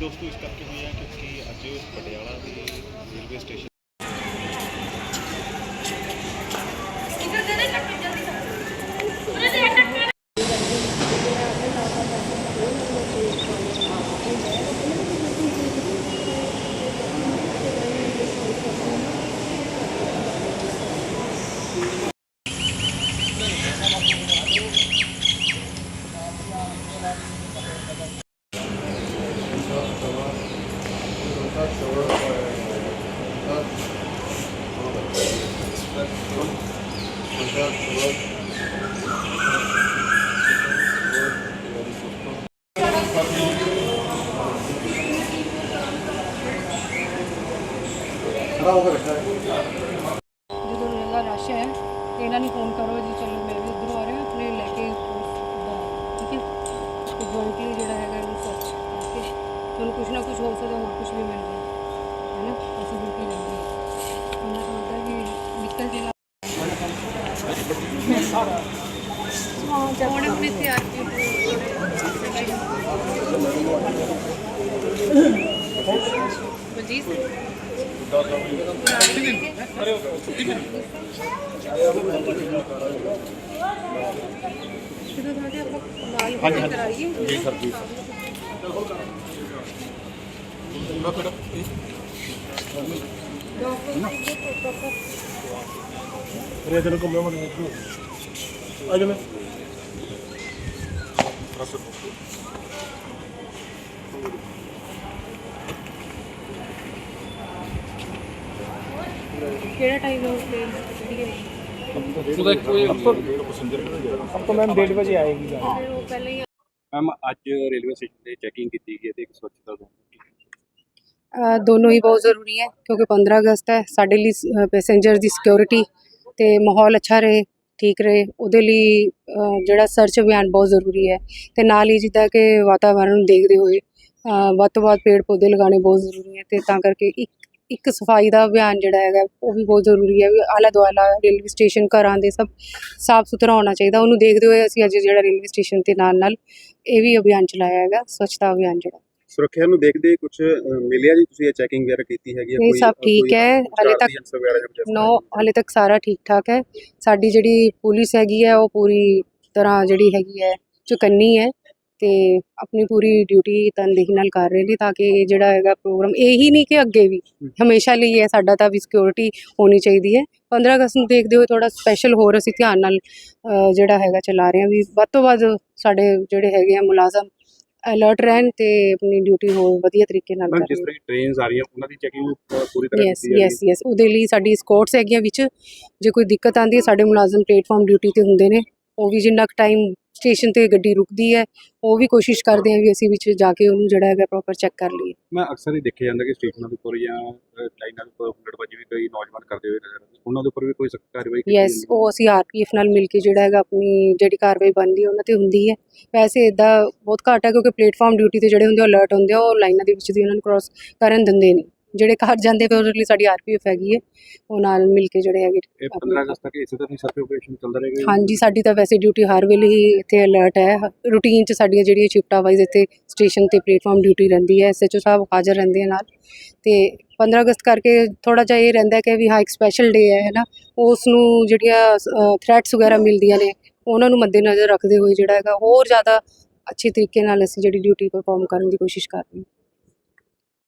ਦੋਸਤੋ ਇਸ ਕਰਕੇ ਹੋਈ ਹੈ ਕਿਉਂਕਿ ਅੱਜ ਪਟਿਆਲਾ ਦੇ ਰੇਲਵੇ ਸਟੇਸ਼ਨ ਜਦੋਂ ਜ਼ਿਆਦਾ ਰਸ਼ ਹੈ ਤੇ ਇਹਨਾਂ ਨੂੰ ਫੋਨ ਕਰੋ ਜੀ ਚਲੋ ਮੈਂ ਵੀ ਉੱਧਰੋਂ ਆ ਰਿਹਾ ਆਪਣੇ ਲੈ ਕੇ ਉੱਦਾਂ, ਠੀਕ ਹੈ ਤੇ ਜੋਇੰਟਲੀ ਜਿਹੜਾ ਹੈਗਾ ਇਹਨੂੰ ਸਰਚ ਕਰਕੇ ਤੁਹਾਨੂੰ ਕੁਝ ਨਾ ਕੁਝ ਹੋ ਸਕਦਾ ਹੋਰ ਕੁਝ ਵੀ ਮਿਲ ਜਾਏ ਹੈ ਨਾ ਪੋਸੀਬਿਲਿਟੀ ਰਹਿੰਦੀ ਹੈ ਉਹਨਾਂ ਦਾ ਮਤਲਬ ਕਿ ਨਿਕਲ ਜੇਗਾ ਹਾਂ ਜਦ ਹੁਣ ਆਪਣੀ ਤਿਆਰ ਬਲਜੀਤ ਜਦੋਂ ਤੁਹਾਡੇ ਆਪਾਂ ਨਾਲ ਕਰਾਈਏ ਜੀ, ਸਰ, ਜੀ ਅਰੇ ਤੈਨੂੰ ਘੁੰਮੇ ਮਨ ਆ ਜਾ ਮੈਂ ਦੋਨੋਂ ਹੀ ਬਹੁਤ ਜ਼ਰੂਰੀ ਹੈ ਕਿਉਂਕਿ 15 ਅਗਸਤ ਹੈ ਸਾਡੇ ਲਈ ਪੈਸੇਂਜਰ ਦੀ ਸਿਕਿਉਰਿਟੀ ਤੇ ਮਾਹੌਲ ਅੱਛਾ ਰਹੇ ਠੀਕ ਰਹੇ ਉਹਦੇ ਲਈ ਜਿਹੜਾ ਸਰਚ ਅਭਿਆਨ ਬਹੁਤ ਜ਼ਰੂਰੀ ਹੈ ਤੇ ਨਾਲ ਹੀ ਜਿੱਦਾਂ ਕਿ ਵਾਤਾਵਰਣ ਨੂੰ ਦੇਖਦੇ ਹੋਏ ਅ, ਵੱਧ ਤੋਂ ਵੱਧ ਪੇੜ ਪੌਦੇ ਲਗਾਉਣੇ ਬਹੁਤ ਜ਼ਰੂਰੀ ਹੈ ਤੇ ਤਾਂ ਕਰਕੇ ਇੱਕ ਇੱਕ ਸਫ਼ਾਈ ਦਾ ਅਭਿਆਨ ਜਿਹੜਾ ਹੈਗਾ ਉਹ ਵੀ ਬਹੁਤ ਜ਼ਰੂਰੀ ਹੈ ਵੀ ਆਲਾ ਦੁਆਲਾ ਰੇਲਵੇ ਸਟੇਸ਼ਨ ਘਰਾਂ ਦੇ ਸਭ ਸਾਫ਼ ਸੁਥਰਾ ਹੋਣਾ ਚਾਹੀਦਾ। ਉਹਨੂੰ ਦੇਖਦੇ ਹੋਏ ਅਸੀਂ ਅੱਜ ਜਿਹੜਾ ਰੇਲਵੇ ਸਟੇਸ਼ਨ ਤੇ ਨਾਲ ਨਾਲ ਇਹ ਵੀ ਅਭਿਆਨ ਚਲਾਇਆ ਹੈਗਾ ਸਵੱਛਤਾ ਅਭਿਆਨ ਜਿਹੜਾ। ਸੁਰੱਖਿਆ ਨੂੰ ਦੇਖਦੇ ਕੁਝ ਮਿਲਿਆ ਜੀ ਤੁਸੀਂ ਇਹ ਚੈਕਿੰਗ ਵਗੈਰਾ ਕੀਤੀ ਹੈਗੀ ਇਹ ਸਭ ਠੀਕ ਹੈ। ਹਲੇ ਤੱਕ ਨੋ ਹਲੇ ਤੱਕ ਸਾਰਾ ਠੀਕ ਠਾਕ ਹੈ। ਸਾਡੀ ਜਿਹੜੀ ਪੁਲਿਸ ਹੈਗੀ ਹੈ ਉਹ ਪੂਰੀ ਤਰ੍ਹਾਂ ਜਿਹੜੀ ਹੈਗੀ ਹੈ ਚੁਕੰਨੀ ਹੈ। ਤੇ ਆਪਣੀ ਪੂਰੀ ਡਿਊਟੀ ਤਨਦੇਹੀ ਨਾਲ ਕਰ ਰਹੇ ਨੇ ਤਾਂ ਕਿ ਇਹ ਜਿਹੜਾ ਹੈਗਾ ਪ੍ਰੋਗਰਾਮ ਇਹੀ ਨਹੀਂ ਕਿ ਅੱਗੇ ਵੀ ਹਮੇਸ਼ਾ ਲਈ ਹੈ ਸਾਡਾ ਤਾਂ ਵੀ ਸਿਕਿਉਰਿਟੀ ਹੋਣੀ ਚਾਹੀਦੀ ਹੈ। 15 ਅਗਸਤ ਨੂੰ ਦੇਖਦੇ ਹੋਏ ਥੋੜਾ ਸਪੈਸ਼ਲ ਹੋਰ ਅਸੀਂ ਧਿਆਨ ਨਾਲ ਜਿਹੜਾ ਹੈਗਾ ਚਲਾ ਰਹੇ ਹਾਂ ਵੀ ਵੱਧ ਤੋਂ ਵੱਧ ਸਾਡੇ ਜਿਹੜੇ ਹੈਗੇ ਆ ਮੁਲਾਜ਼ਮ ਅਲਰਟ ਰਹਿਣ ਤੇ ਆਪਣੀ ਡਿਊਟੀ ਹੋਰ ਵਧੀਆ ਤਰੀਕੇ ਨਾਲ ਕਰਨ ਜਿਸ ਤਰ੍ਹਾਂ ਟ੍ਰੇਨਸ ਆ ਰਹੀਆਂ ਉਹਨਾਂ ਦੀ ਚੈਕਿੰਗ ਪੂਰੀ ਤਰ੍ਹਾਂ ਕੀਤੀ ਯੈਸ ਯੈਸ ਉਹਦੇ ਲਈ ਸਾਡੀ ਸਕੋਟਸ ਹੈਗੀਆਂ ਵਿੱਚ ਜੇ ਕੋਈ ਦਿੱਕਤ ਆਉਂਦੀ ਹੈ ਸਾਡੇ ਮੁਲਾਜ਼ਮ ਪਲੇਟਫਾਰਮ ਡਿਊਟੀ ਤੇ ਹੁੰਦੇ ਨੇ। ਉਹ ਵੀ ਜਿੰਨਾ ਕੁ ਟਾਈਮ ਸਟੇਸ਼ਨ ਤੇ ਗੱਡੀ ਰੁਕਦੀ ਹੈ ਉਹ ਵੀ ਕੋਸ਼ਿਸ਼ ਕਰਦੇ ਆ ਵੀ ਅਸੀਂ ਵਿੱਚ ਜਾ ਕੇ ਉਹਨੂੰ ਜਿਹੜਾ ਹੈਗਾ ਪ੍ਰੋਪਰ ਚੈੱਕ ਕਰ ਲਈਏ। ਮੈਂ ਅਕਸਰ ਹੀ ਦੇਖਿਆ ਜਾਂਦਾ ਕਿ ਸਟੇਸ਼ਨਾਂ ਦੇ ਉੱਪਰ ਜਾਂ ਲਾਈਨਾਂ ਦੇ ਉੱਪਰ ਹੁੱਲੜਬਾਜੀ ਵੀ ਕਈ ਨੌਜਵਾਨ ਕਰਦੇ ਹੋਏ ਨਜ਼ਰ ਆਉਂਦੇ ਉਹਨਾਂ ਦੇ ਉੱਪਰ ਵੀ ਕੋਈ ਸਖਤ ਕਾਰਵਾਈ ਕੀਤੀ ਯੈਸ? ਉਹ ਅਸੀਂ ਆਰਪੀਐਫ ਨਾਲ ਮਿਲ ਕੇ ਜਿਹੜਾ ਹੈਗਾ ਆਪਣੀ ਜਿਹੜੀ ਕਾਰਵਾਈ ਬਣਦੀ ਹੈ ਉਹਨਾਂ ਤੇ ਹੁੰਦੀ ਹੈ। ਵੈਸੇ ਇਦਾਂ ਬਹੁਤ ਘੱਟ ਹੈ ਕਿਉਂਕਿ ਪਲੇਟਫਾਰਮ ਡਿਊਟੀ ਤੇ ਜਿਹੜੇ ਹੁੰਦੇ ਅਲਰਟ ਹੁੰਦੇ ਆ ਉਹ ਲਾਈਨਾਂ ਦੇ ਵਿੱਚ ਦੀ ਉਹਨਾਂ ਨੂੰ ਕ੍ਰਾਸ ਕਰਨ ਦਿੰਦੇ ਨਹੀਂ ਜਿਹੜੇ ਘਰ ਜਾਂਦੇ ਫਿਰ ਉਹਦੇ ਲਈ ਸਾਡੀ ਆਰਪੀਐਫ ਹੈਗੀ ਹੈ। ਉਹ ਨਾਲ ਮਿਲ ਕੇ ਜਿਹੜੇ ਹੈਗੇ ਇਹ 15 ਅਗਸਤ ਤੱਕ ਇਸੇ ਤਰ੍ਹਾਂ ਸਰਵੇ ਆਪਰੇਸ਼ਨ ਚੱਲਦਾ ਰਹੇਗਾ? ਹਾਂਜੀ ਸਾਡੀ ਤਾਂ ਵੈਸੇ ਡਿਊਟੀ ਹਰ ਵੇਲੇ ਹੀ ਇੱਥੇ ਅਲਰਟ ਹੈ। ਰੂਟੀਨ 'ਚ ਸਾਡੀਆਂ ਜਿਹੜੀਆਂ ਸ਼ਿਫਟਾਂ ਵਾਈਜ਼ ਇੱਥੇ ਸਟੇਸ਼ਨ ਤੇ ਪਲੇਟਫਾਰਮ ਡਿਊਟੀ ਰਹਿੰਦੀ ਹੈ। ਐਸਐਚਓ ਸਾਹਿਬ ਹਾਜ਼ਰ ਰਹਿੰਦੇ ਆ ਨਾਲ। ਤੇ 15 ਅਗਸਤ ਕਰਕੇ ਥੋੜਾ ਜਿਹਾ ਇਹ ਰਹਿੰਦਾ ਕਿ ਵੀ ਹਾਂ ਇੱਕ ਸਪੈਸ਼ਲ ਡੇ ਹੈ ਹੈ ਨਾ। ਉਸ ਨੂੰ ਜਿਹੜੀਆਂ ਥ੍ਰੈਟਸ ਵਗੈਰਾ ਮਿਲਦੀਆਂ ਨੇ ਉਹਨਾਂ ਨੂੰ ਮੱਦੇਨਜ਼ਰ ਰੱਖਦੇ ਹੋਏ ਜਿਹੜਾ ਹੈਗਾ ਹੋਰ ਜ਼ਿਆਦਾ ਅੱਛੇ ਤਰੀਕੇ ਨਾਲ ਅਸੀਂ ਜਿਹੜੀ ਡਿਊਟੀ ਪਰਫਾਰਮ ਕਰਨ ਦੀ ਕੋਸ਼ਿਸ਼ ਕਰ ਰਹੇ ਹਾਂ।